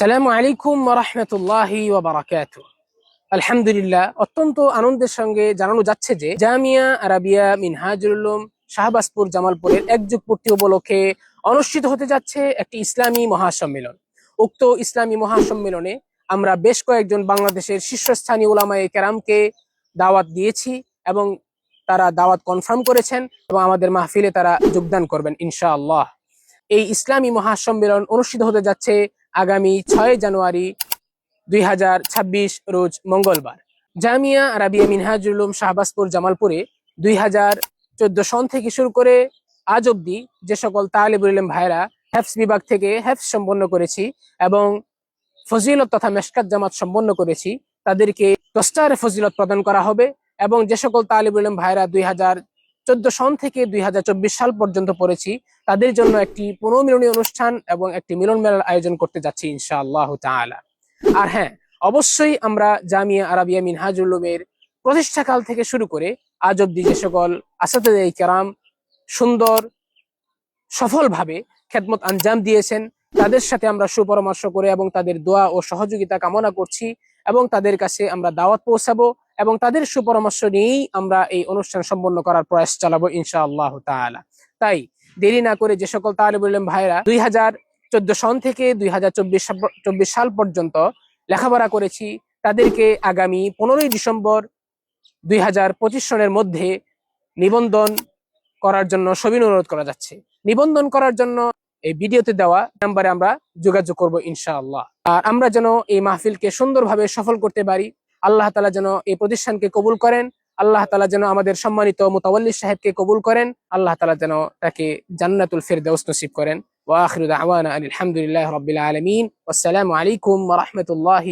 আসসালামু আলাইকুম রহমতুল্লাহি ওবরাকাত আলহামদুলিল্লাহ, অত্যন্ত আনন্দের সঙ্গে জানানো যাচ্ছে যে জামিয়া আরাবিয়া মিনহাজুল উলুম শাহবাজপুর জামালপুরের একযুগ পূর্তি উপলক্ষে অনুষ্ঠিত হতে যাচ্ছে একটি ইসলামী মহাসম্মেলন। উক্ত ইসলামী মহাসম্মেলনে আমরা বেশ কয়েকজন বাংলাদেশের শীর্ষস্থানীয় ওলামায়ে কেরামকে দাওয়াত দিয়েছি এবং তারা দাওয়াত কনফার্ম করেছেন এবং আমাদের মাহফিলে তারা যোগদান করবেন ইনশাআল্লাহ। এই ইসলামী মহাসম্মেলন অনুষ্ঠিত হতে যাচ্ছে আগামী ছয় জানুয়ারি দুই হাজার ছাব্বিশ রোজ মঙ্গলবার। জামিয়া আরাবিয়া মিনহাজুল উলুম শাহবাজপুর জামালপুরে দুই হাজার চোদ্দ সন থেকে শুরু করে আজ অব্দি যে সকল তালেবুল ইলম ভাইরা হেফস বিভাগ থেকে হেফস সম্পন্ন করেছি এবং ফজিলত তথা মেশকাত জামাত সম্পন্ন করেছি, তাদেরকে দশটার ফজিলত প্রদান করা হবে এবং যে সকল তালিবুল ইলম ভাইরা দুই হাজার চোদ্দ সন থেকে দুই হাজার চব্বিশ সাল পর্যন্ত পড়েছি। তাদের জন্য একটি পুনর্মিলনী অনুষ্ঠান এবং একটি মিলন মেলার আয়োজন করতে যাচ্ছি ইনশাআল্লাহ তাআলা। আর হ্যাঁ অবশ্যই আমরা জামিয়া আরাবিয়া মিনহাজুল উলুমের প্রতিষ্ঠাকাল থেকে শুরু করে আজ অব্দি যে সকল আসাদ কেরাম সুন্দর, সফলভাবে খেদমত আঞ্জাম দিয়েছেন, তাদের সাথে আমরা সুপরামর্শ করে এবং তাদের দোয়া ও সহযোগিতা কামনা করছি এবং তাদের কাছে আমরা দাওয়াত পৌঁছাবো। এবং তাদের সুপরামর্শ নিয়েই আমরা এই অনুষ্ঠান সম্পন্ন করার প্রয়াস চালাবো ইনশাআল্লাহ তাআলা। তাই দেরি না করে যে সকল তালেবুল ইলম ভাইরা দুই হাজার চোদ্দ সন থেকে দুই হাজার চব্বিশ সাল পর্যন্ত লেখাপড়া করেছি, তাদেরকে আগামী পনেরোই ডিসেম্বর দুই হাজার পঁচিশ সনের মধ্যে নিবন্ধন করার জন্য সবিন অনুরোধ করা যাচ্ছে। নিবন্ধন করার জন্য এই ভিডিওতে দেওয়া নাম্বারে আমরা যোগাযোগ করব ইনশাআল্লাহ। আর আমরা যেন এই মাহফিলকে সুন্দরভাবে সফল করতে পারি আল্লাহ তালা যেন এই প্রতিষ্ঠানকে কবুল করেন, আল্লাহ তালা যেন আমাদের সম্মানিত মোতাবল্লি সাহেবকে কবুল করেন, আল্লাহ তালা যেন তাকে জান্নাতুল ফেরদাউস নসিব করেন। ওয়াহরুদ আখিরু দাওয়ানা আলহামদুলিল্লাহ রাব্বিল আলামিন। ওয়াসসালামু আলাইকুম রহমতুল্লাহ